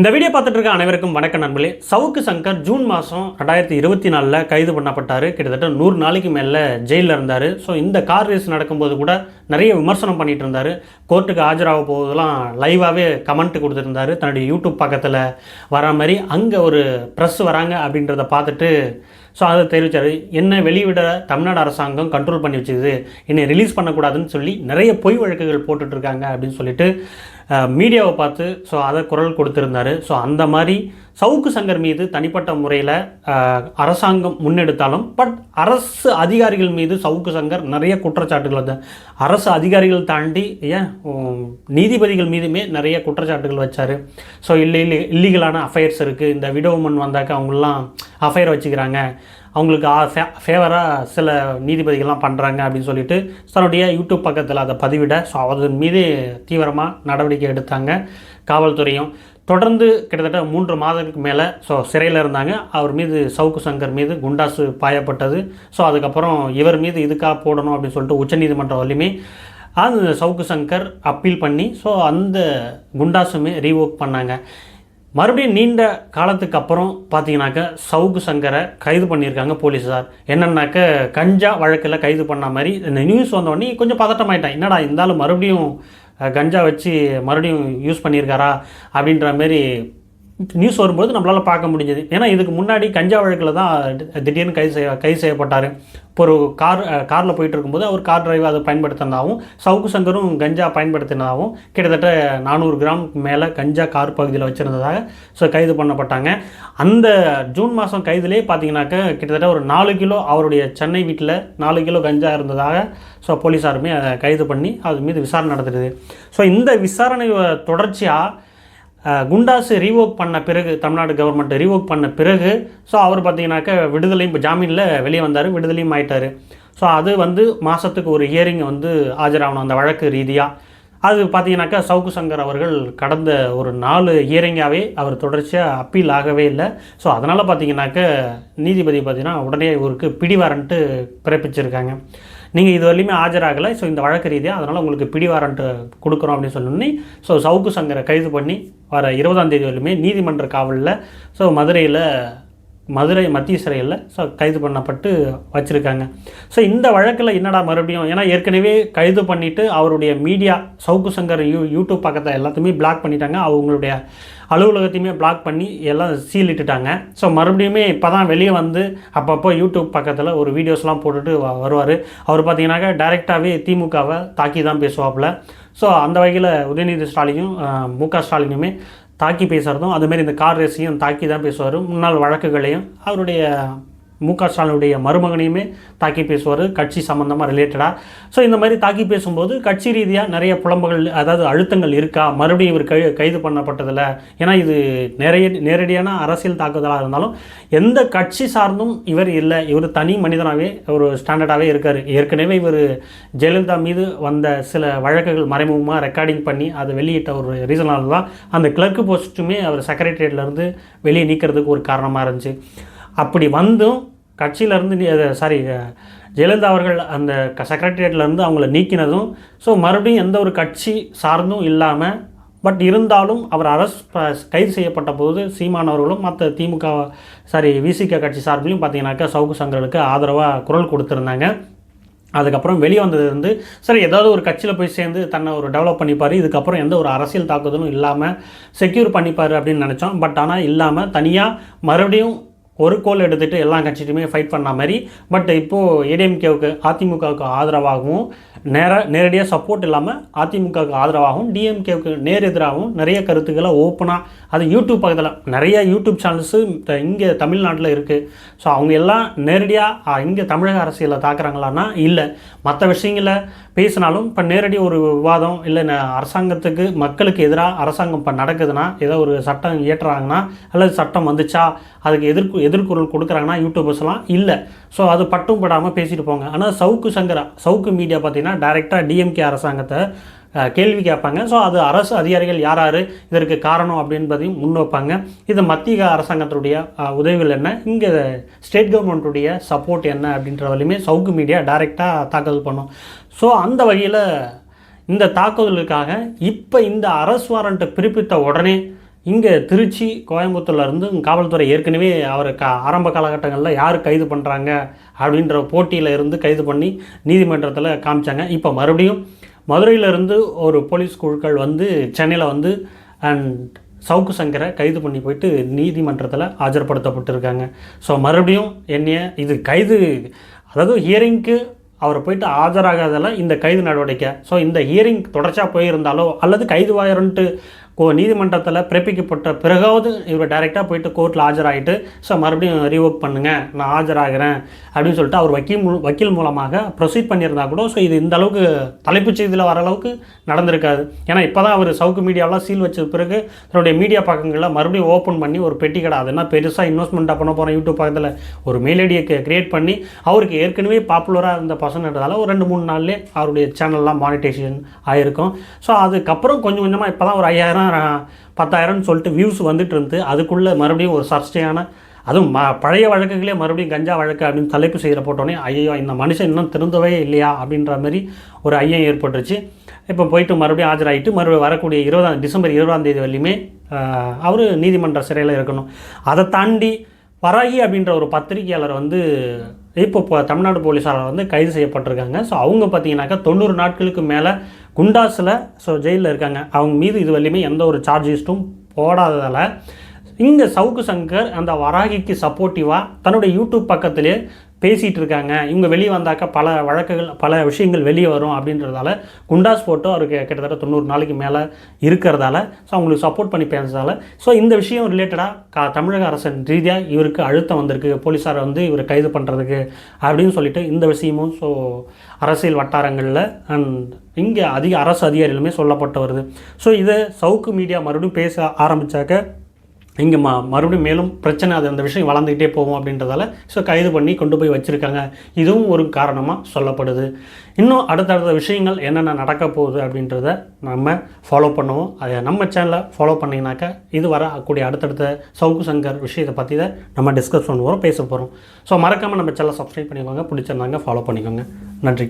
இந்த வீடியோ பார்த்துட்டு இருக்க அனைவருக்கும் வணக்க நண்பர்களே. சவுக்கு சங்கர் ஜூன் மாதம் ரெண்டாயிரத்தி இருபத்தி நாலில் கைது பண்ணப்பட்டார். கிட்டத்தட்ட நூறு நாளைக்கு மேலே ஜெயிலில் இருந்தார். ஸோ இந்த கார் ரேஸ் நடக்கும்போது கூட நிறைய விமர்சனம் பண்ணிட்டு இருந்தார். கோர்ட்டுக்கு ஆஜராக போவதெல்லாம் லைவாகவே கமெண்ட் கொடுத்துருந்தாரு தன்னுடைய யூடியூப் பக்கத்தில் வர மாதிரி அங்கே ஒரு ப்ரெஸ் வராங்க அப்படின்றத பார்த்துட்டு ஸோ அதை தெரிவித்தார் என்ன வெளிவிட தமிழ்நாடு அரசாங்கம் கண்ட்ரோல் பண்ணி வச்சுது என்னை ரிலீஸ் பண்ணக்கூடாதுன்னு சொல்லி நிறைய பொய் வழக்குகள் போட்டுட்ருக்காங்க அப்படின்னு சொல்லிட்டு மீடியாவை பார்த்து ஸோ அதை குரல் கொடுத்துருந்தாரு. ஸோ அந்த மாதிரி சவுக்கு சங்கர் மீது தனிப்பட்ட முறையில் அரசாங்கம் முன்னெடுத்தாலும் பட் அரசு அதிகாரிகள் மீது சவுக்கு சங்கர் நிறைய குற்றச்சாட்டுகள் வந்து அரசு அதிகாரிகள் தாண்டி ஏன் நீதிபதிகள் மீதுமே நிறைய குற்றச்சாட்டுகள் வச்சார். ஸோ இல்லை இல்லை இல்லீகலான அஃபையர்ஸ் இருக்குது இந்த விடோமன் வந்தாக்க அவங்களாம் அஃபேர் வச்சுக்கிறாங்க. அவங்களுக்கு ஃபேவராக சில நீதிபதிகள்லாம் பண்ணுறாங்க அப்படின்னு சொல்லிட்டு தன்னுடைய யூடியூப் பக்கத்தில் அதை பதிவிட ஸோ அதன் மீது தீவிரமாக நடவடிக்கை எடுத்தாங்க காவல்துறையும். தொடர்ந்து கிட்டத்தட்ட மூன்று மாதத்துக்கு மேலே ஸோ சிறையில் இருந்தாங்க. அவர் மீது சவுக்கு சங்கர் மீது குண்டாசு பாயப்பட்டது. ஸோ அதுக்கப்புறம் இவர் மீது இதுக்காக போடணும் அப்படின்னு சொல்லிட்டு உச்சநீதிமன்றம் வரையுமே அது சவுக்கு சங்கர் அப்பீல் பண்ணி ஸோ அந்த குண்டாசுமே ரீவோக் பண்ணாங்க. மறுபடியும் நீண்ட காலத்துக்கு அப்புறம் பார்த்தீங்கன்னாக்க சவுக்கு சங்கரை கைது பண்ணியிருக்காங்க போலீஸார். என்னன்னாக்க கஞ்சா வழக்கில் கைது பண்ண மாதிரி இந்த நியூஸ் வந்தோடனே கொஞ்சம் பதட்டமாயிட்டேன் என்னடா இருந்தாலும் மறுபடியும் கஞ்சா வச்சு மறுபடியும் யூஸ் பண்ணியிருக்காரா அப்படின்ற மாரி நியூஸ் வரும்போது நம்மளால் பார்க்க முடிஞ்சது. ஏன்னா இதுக்கு முன்னாடி கஞ்சா வழக்கில் தான் திடீர்னு கைது செய்ய கைது செய்யப்பட்டார். இப்போ ஒரு கார் காரில் போயிட்டு இருக்கும்போது அவர் கார் டிரைவர் அதை பயன்படுத்தினதாகவும் சவுக்கு சங்கரும் கஞ்சா பயன்படுத்தினதாகவும் கிட்டத்தட்ட நானூறு கிராம் மேலே கஞ்சா கார் பகுதியில் வச்சுருந்ததாக ஸோ கைது பண்ணப்பட்டாங்க. அந்த ஜூன் மாதம் கைதுலேயே பார்த்தீங்கன்னாக்க கிட்டத்தட்ட ஒரு நாலு கிலோ அவருடைய சென்னை வீட்டில் நாலு கிலோ கஞ்சா இருந்ததாக ஸோ போலீஸாருமே அதை கைது பண்ணி அது மீது விசாரணை நடத்துகிறது ஸோ இந்த விசாரணை தொடர்ச்சியாக குண்டாஸு குண்டாசு ரீவோக் பண்ண பிறகு தமிழ்நாடு கவர்மெண்ட் ரீவோக் பண்ண பிறகு ஸோ அவர் பார்த்தீங்கன்னாக்க விடுதலையும் ஜாமீனில் வெளியே வந்தார் விடுதலையும் ஆயிட்டார். ஸோ அது வந்து மாதத்துக்கு ஒரு ஹியரிங் வந்து ஆஜராகணும் அந்த வழக்கு ரீதியாக அது பார்த்தீங்கன்னாக்கா சவுக்கு சங்கர் அவர்கள் கடந்த ஒரு நாலு ஹியரிங்காகவே அவர் தொடர்ச்சியாக அப்பீல் ஆகவே இல்லை. ஸோ அதனால் பார்த்தீங்கன்னாக்க நீதிபதி பார்த்தீங்கன்னா உடனே இவருக்கு பிடி வாரண்ட்டு பிறப்பிச்சிருக்காங்க. நீங்கள் இது வரையுமே ஆஜராகலை ஸோ இந்த வழக்கு ரீதியாக அதனால் உங்களுக்கு பிடி வாரண்ட்டு கொடுக்குறோம் அப்படின்னு சொன்னோன்னே ஸோ சவுக்கு சங்கரை கைது பண்ணி வர இருபதாம் தேதி வரையுமே நீதிமன்ற காவலில் ஸோ மதுரையில் மதுரை மத்திய சிறையில் ஸோ கைது பண்ணப்பட்டு வச்சுருக்காங்க ஸோ இந்த வழக்கில் என்னடா மறுபடியும் ஏன்னா ஏற்கனவே கைது பண்ணிவிட்டு அவருடைய media Savukku Shankar you YouTube பக்கத்தை எல்லாத்தையுமே பிளாக் பண்ணிட்டாங்க அவங்களுடைய அலுவலகத்தையுமே பிளாக் பண்ணி எல்லாம் சீலிட்டுட்டாங்க ஸோ மறுபடியுமே இப்போ தான் வெளியே வந்து அப்பப்போ யூடியூப் பக்கத்தில் ஒரு வீடியோஸ்லாம் போட்டுட்டு வருவார். அவர் பார்த்தீங்கன்னாக்கா டைரெக்டாகவே திமுகவை தாக்கி தான் பேசுவாப்புல. ஸோ அந்த வகையில் உதயநிதி ஸ்டாலினும் மு க ஸ்டாலினுமே தாக்கி பேசுகிறதும் அதுமாரி இந்த கார் ரேஸையும் தாக்கி தான் பேசுவார். முன்னாள் வழக்குகளையும் அவருடைய மு க ஸ்டாலினுடைய மருமகனையுமே தாக்கி பேசுவார் கட்சி சம்மந்தமாக ரிலேட்டடாக ஸோ இந்த மாதிரி தாக்கி பேசும்போது கட்சி ரீதியாக நிறைய புலம்புகள் அதாவது அழுத்தங்கள் இருக்கா? மறுபடியும் இவர் கை கைது பண்ணப்பட்டதில்ல ஏன்னா இது நிறைய நேரடியான அரசியல் தாக்குதலாக இருந்தாலும் எந்த கட்சி சார்ந்தும் இவர் இல்லை. இவர் தனி மனிதனாகவே ஒரு ஸ்டாண்டர்டாகவே இருக்கார். ஏற்கனவே இவர் ஜெயலலிதா மீது வந்த சில வழக்குகள் மறைமுகமாக ரெக்கார்டிங் பண்ணி அதை வெளியிட்ட ஒரு ரீசனால தான் அந்த கிளர்க்கு போஸ்ட்டுமே அவர் செக்ரட்டரியட்லேருந்து வெளியே நீக்கிறதுக்கு ஒரு காரணமாக இருந்துச்சு. அப்படி வந்தும் கட்சியிலேருந்து சாரி ஜெயலலிதா அவர்கள் அந்த செக்ரட்டரியேட்லேருந்து அவங்கள நீக்கினதும் ஸோ மறுபடியும் எந்த ஒரு கட்சி சார்ந்தும் இல்லாமல் பட் இருந்தாலும் அவர் அரசு ப- கைது செய்யப்பட்ட போது சீமானவர்களும் மற்ற திமுக சாரி விசிக கட்சி சார்பிலையும் பார்த்தீங்கன்னாக்கா சவுக்கு சங்கருக்கு ஆதரவாக குரல் கொடுத்துருந்தாங்க. அதுக்கப்புறம் வெளியே வந்தது வந்து சரி ஏதாவது ஒரு கட்சியில் போய் சேர்ந்து தன்னை ஒரு டெவலப் பண்ணிப்பார் இதுக்கப்புறம் எந்த ஒரு அரசியல் தாக்குதலும் இல்லாமல் செக்யூர் பண்ணிப்பார் அப்படின்னு நினச்சோம். பட் ஆனால் இல்லாமல் தனியாக மறுபடியும் ஒரு கோல் எடுத்துகிட்டு எல்லா கட்சியுமே ஃபைட் பண்ண மாதிரி. பட் இப்போது ஏடிஎம்கேவுக்கு அதிமுகவுக்கு ஆதரவாகவும் நேர நேரடியாக சப்போர்ட் இல்லாமல் அதிமுகவுக்கு ஆதரவாகவும் டிஎம்கேவுக்கு நேர் எதிராகவும் நிறைய கருத்துக்களை ஓப்பனாக அது யூடியூப் பக்கத்தில் நிறைய யூடியூப் சேனல்ஸு இங்கே தமிழ்நாட்டில் இருக்குது ஸோ அவங்க எல்லாம் நேரடியாக இங்கே தமிழக அரசியலை தாக்குறாங்களான்னா இல்லை. மற்ற விஷயங்களை பேசினாலும் இப்போ நேரடி ஒரு விவாதம் இல்லை ந- அரசாங்கத்துக்கு மக்களுக்கு எதிராக அரசாங்கம் இப்போ நடக்குதுன்னா ஏதோ ஒரு சட்டம் இயற்றுறாங்கன்னா அல்லது சட்டம் வந்துச்சா அதுக்கு எதிர்ப்பு எதிர்குரல் கொடுக்குறாங்கன்னா யூடியூபர்ஸ்லாம் இல்லை. ஸோ அது பட்டும் படாமல் பேசிட்டு போங்க. ஆனால் சவுக்கு சங்கரா சவுக்கு மீடியா பார்த்தீங்கன்னா டைரெக்டாக டிஎம்கே அரசாங்கத்தை கேள்வி கேட்பாங்க. ஸோ அது அரசு அதிகாரிகள் யார் யார் இதற்கு காரணம் அப்படின்றதையும் முன் வைப்பாங்க. இது மத்திய அரசாங்கத்துடைய உதவிகள் என்ன? இங்கே ஸ்டேட் கவர்மெண்ட்டுடைய சப்போர்ட் என்ன அப்படின்றதுலையுமே சவுக்கு மீடியா டைரெக்டாக தாக்கல் பண்ணும். ஸோ அந்த வகையில் இந்த தாக்குதலுக்காக இப்போ இந்த அரசு வாரண்ட்டை பிறப்பித்த உடனே இங்கே திருச்சி கோயம்புத்தூர்ல இருந்து காவல்துறை ஏற்கனவே அவரை க ஆரம்ப காலகட்டங்களில் யார் கைது பண்ணுறாங்க அப்படின்ற போட்டியில் இருந்து கைது பண்ணி நீதிமன்றத்தில் காமிச்சாங்க. இப்போ மறுபடியும் மதுரையிலேருந்து ஒரு போலீஸ் குழுக்கள் வந்து சென்னையில் வந்து அண்ட் சவுக்கு சங்கரை கைது பண்ணி போயிட்டு நீதிமன்றத்தில் ஆஜர்படுத்தப்பட்டிருக்காங்க. ஸோ மறுபடியும் என்னைய இது கைது அதாவது ஹியரிங்க்கு அவர் போயிட்டு ஆஜராகாதெல்லாம் இந்த கைது நடவடிக்கை. ஸோ இந்த ஹியரிங் தொடர்ச்சியாக போயிருந்தாலோ அல்லது கைது வாயரன்ட்டு கோ நீதிமன்றத்தில் பிறப்பிக்கப்பட்ட பிறகாவது இவர் டைரெக்டாக போயிட்டு கோர்ட்டில் ஆஜராகிட்டு ஸோ மறுபடியும் ரீவோக் பண்ணுங்கள் நான் ஆஜராகிறேன் அப்படின்னு சொல்லிட்டு அவர் வக்கீல் மூ வக்கீல் மூலமாக ப்ரொசீட் பண்ணியிருந்தா கூட ஸோ இது இந்த அளவுக்கு தலைப்புச் செய்தியில் வர அளவுக்கு நடந்திருக்காது. ஏன்னா இப்போ தான் அவர் சவுக்கு மீடியாவெலாம் சீல் வச்ச பிறகு தன்னுடைய மீடியா பக்கங்களில் மறுபடியும் ஓப்பன் பண்ணி ஒரு பெட்டி கடை அது என்ன பெருசாக இன்வெஸ்ட்மெண்ட்டாக பண்ண போகிறோம் யூடியூப் பக்கத்தில் ஒரு மெயில் ஐடியை கிரியேட் பண்ணி அவருக்கு ஏற்கனவே பாப்புலராக இருந்த பசங்கன்றதால ஒரு ரெண்டு மூணு நாள்லேயே அவருடைய சேனல்லாம் மானிட்டேஷன் ஆகிருக்கும் ஸோ அதுக்கப்புறம் கொஞ்சம் கொஞ்சமாக இப்போ தான் ஒரு ஐயாயிரம் பத்தாயிரம்னு சொல்லிட்டு வியூஸ் வந்துட்டு இருந்து அதுக்குள்ளே மறுபடியும் ஒரு சர்ச்சையான அதுவும் ம பழைய வழக்குகளே மறுபடியும் கஞ்சா வழக்கு அப்படின்னு தலைப்பு செய்கிற போட்டோன்னே ஐயோ இந்த மனுஷன் இன்னும் திருந்தவே இல்லையா அப்படின்ற மாதிரி ஒரு ஐயம் ஏற்பட்டுருச்சு. இப்போ போயிட்டு மறுபடியும் ஆஜராகிட்டு மறுபடியும் வரக்கூடிய இருபதாம் டிசம்பர் இருபதாம் தேதி வரையுமே அவர் நீதிமன்ற சிறையில் இருக்கணும். அதை தாண்டி வராகி அப்படின்ற ஒரு பத்திரிகையாளர் வந்து இப்போ தமிழ்நாடு போலீஸாரால் வந்து கைது செய்யப்பட்டிருக்காங்க. ஸோ அவங்க பார்த்தீங்கன்னாக்கா தொண்ணூறு நாட்களுக்கு மேலே குண்டாஸில் ஸோ ஜெயிலில் இருக்காங்க. அவங்க மீது இது வரையுமே எந்த ஒரு சார்ஜிஸ்ட்டும் போடாததால் இங்கே சவுக்கு சங்கர் அந்த வராகிக்கு சப்போர்ட்டிவாக தன்னுடைய யூடியூப் பக்கத்திலே பேசிகிட்டு இருக்காங்க இவங்க வெளியே வந்தாக்கா பல வழக்குகள் பல விஷயங்கள் வெளியே வரும் அப்படின்றதால குண்டாஸ் போட்டோ அவருக்கு கிட்டத்தட்ட தொண்ணூறு நாளைக்கு மேலே இருக்கிறதால ஸோ அவங்களுக்கு சப்போர்ட் பண்ணி பேசுறதால. ஸோ இந்த விஷயம் ரிலேட்டடாக கா தமிழக அரசின் ரீதியாக இவருக்கு அழுத்தம் வந்திருக்கு போலீஸாரை வந்து இவரை கைது பண்ணுறதுக்கு அப்படின்னு சொல்லிட்டு இந்த விஷயமும் ஸோ அரசியல் வட்டாரங்களில் அண்ட் இங்கே அதிக அரசு அதிகாரிகளுமே சொல்லப்பட்டு வருது. ஸோ இதை சவுக்கு மீடியா மறுபடியும் பேச ஆரம்பித்தாக்க இங்கே ம மறுபடியும் மேலும் பிரச்சனை அது அந்த விஷயம் வளர்ந்துக்கிட்டே போகும் அப்படின்றதால ஸோ கைது பண்ணி கொண்டு போய் வச்சுருக்காங்க. இதுவும் ஒரு காரணமாக சொல்லப்படுது. இன்னும் அடுத்தடுத்த விஷயங்கள் என்னென்ன நடக்க போகுது அப்படின்றத நம்ம ஃபாலோ பண்ணுவோம். அதை நம்ம சேனலை ஃபாலோ பண்ணிங்கனாக்கா இது வரக்கூடிய அடுத்தடுத்த சவுக்கு சங்கர் விஷயத்தை பற்றி தான் நம்ம டிஸ்கஸ் பண்ணுவோம் பேச போகிறோம் ஸோ மறக்காமல் நம்ம சேனலை சப்ஸ்கிரைப் பண்ணிக்கோங்க. பிடிச்சிருந்தாங்க ஃபாலோ பண்ணிக்கோங்க. நன்றி.